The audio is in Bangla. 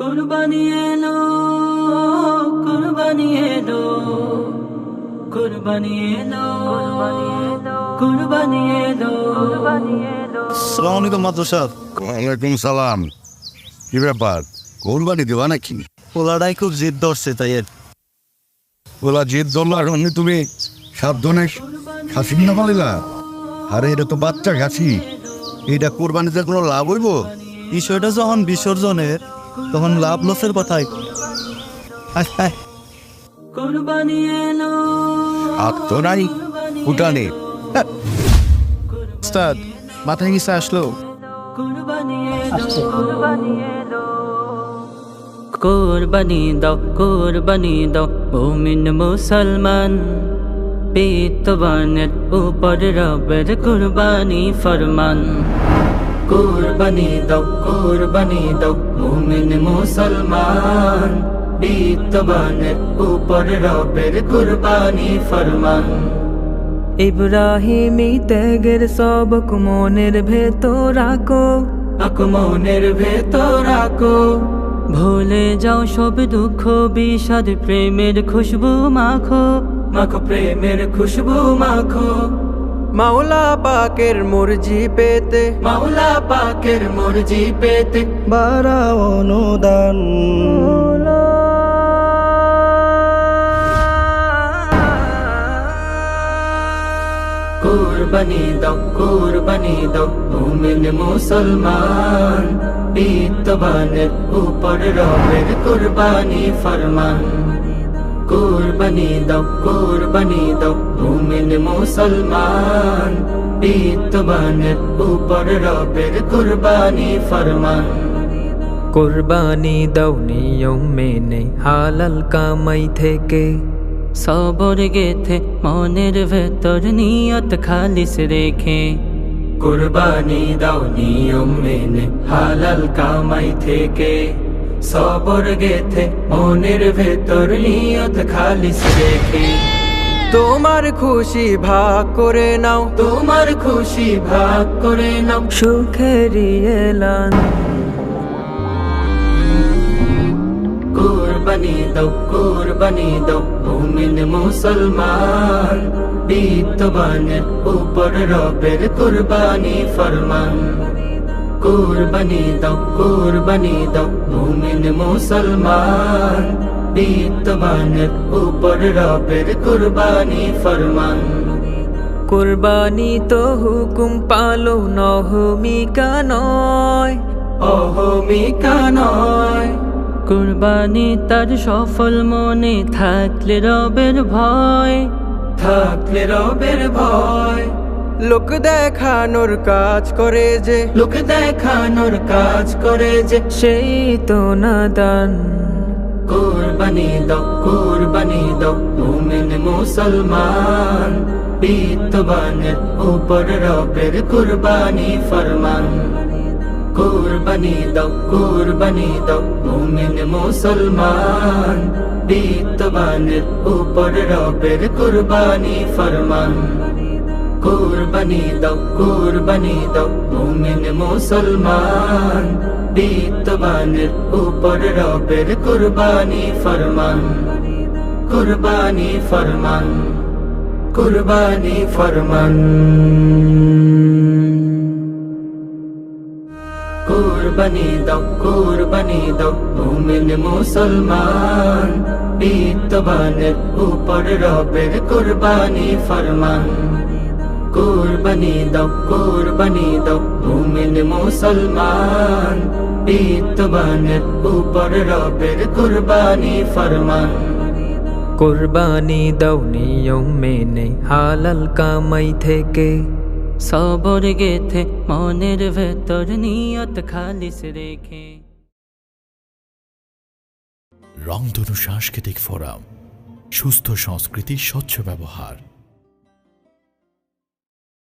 কুরবানি এলো কুরবানি এলো কুরবানি এলো কুরবানি এলো সালাম আলাইকুম মাদ্রাসাদ ওয়ালাইকুম সালাম। কি ব্যাপার? কোরবানি দেওয়া নাকি? পোলাটাই খুব জিদ ধরছে তাই এর। ওলা জিদ ধরলা এখন তুমি সাবধানে খাসি না পালিলা আরে এটা তো বাচ্চা খাসি। এটা কোরবানিতে কোনো লাভ হইব? বিষয়টা যখন বিসর্জনের তখন লাভ লসের তো নাই উঠানে। উস্তাদ মাথায় কিছু আসলো। কুরবানি দাও কুরবানি দাও মুমিন মুসলমান। পিতবানের উপর রবের কুরবানি ফরমান। কুরবানি দাও কুরবানি দাও। মুমিন মুসলমান পিতবানের উপর রবের কুরবানি ফরমান। ইব্রাহিমী ত্যাগের সব কুমনের ভেতর রাখো। আকমনের ভেতর রাখো। ভুলে যাও সব দুঃখ বিষাদ প্রেমের খুশবু মাখো। মাখো প্রেমের খুশবু মাখো। মাওলা পাকের মুরজি পেতে মাওলা পাকের মর্জি পেতে। বারা অনুদান। কুরবানি দাও কুরবানি দাও মুমিন মুসলমান। বিত্তবানের উপর রবের কুরবানি ফরমান। কুরবানি দাও কুরবানি দাও। মুমিন মুসলমান বিত্তবানের উপর রবের কুরবানি ফরমান। কোরবানি দাও নিয়ম মেনে হালাল কামাই থেকে। সবর গেথে মনের ভেতর নিয়ত খালিস রেখে। কুরবানি দাও নিয়ম মেনে হালাল কামাই থেকে। সবর গেথে মনের ভেতর নিয়ত খালিস রেখে। তোমার খুশি ভাগ করে নাও। তোমার খুশি ভাগ করে নাও। সুখের এলান। কুরবানি দাও কুরবানি দাও মুমিন মুসলমান। বিত্তবানের উপর রবের কুরবানি ফরমান। কুরবানি দাও কুরবানি দাও মুমিন মুসলমান। বিত্তবানের উপর রবের কুরবানি ফরমান। কোরবানি তো হুকুম পালো নহমিকা নয়। অহমিকা নয়। কুরবানি তার সফল মনে থাকলে রবের ভয়। থাকলে রবের ভয়। লোক দেখানোর কাজ করে যে। লোক দেখানোর কাজ করে যে। সেই তো না দান কুরবানি দাও কুরবানি দাও মুমিন মুসলমান। বিত্তবানের উপর রবের কুরবানি ফরমান। কুরবানি দাও কুরবানি দাও মুমিন মুসলমান। বিত্তবানের উপর রবের কুরবানি ফরমান। কুরবানি দাও কুরবানি দাও। মুমিন মুসলমান, বিত্তবানের উপর রবের কুরবানি ফরমান। কুরবানি ফরমান কুরবানি ফরমান। কুরবানি দাও কুরবানি দাও। মুমিন মুসলমান, বিত্তবানের উপর রবের কুরবানি ফরমান। কুরবানি দাও কুরবানি দাও। মুমিন মুসলমান বিত্তবানের উপর রবের কুরবানি ফরমান। কোরবানি দাও নিয়ম মেনে হালাল কামাই থেকে। সবর গেথে মনের ভেতর নিয়ত খালিস রেখে। রংধনু সাংস্কৃতিক ফোরাম সুস্থ সংস্কৃতি স্বচ্ছ ব্যবহার।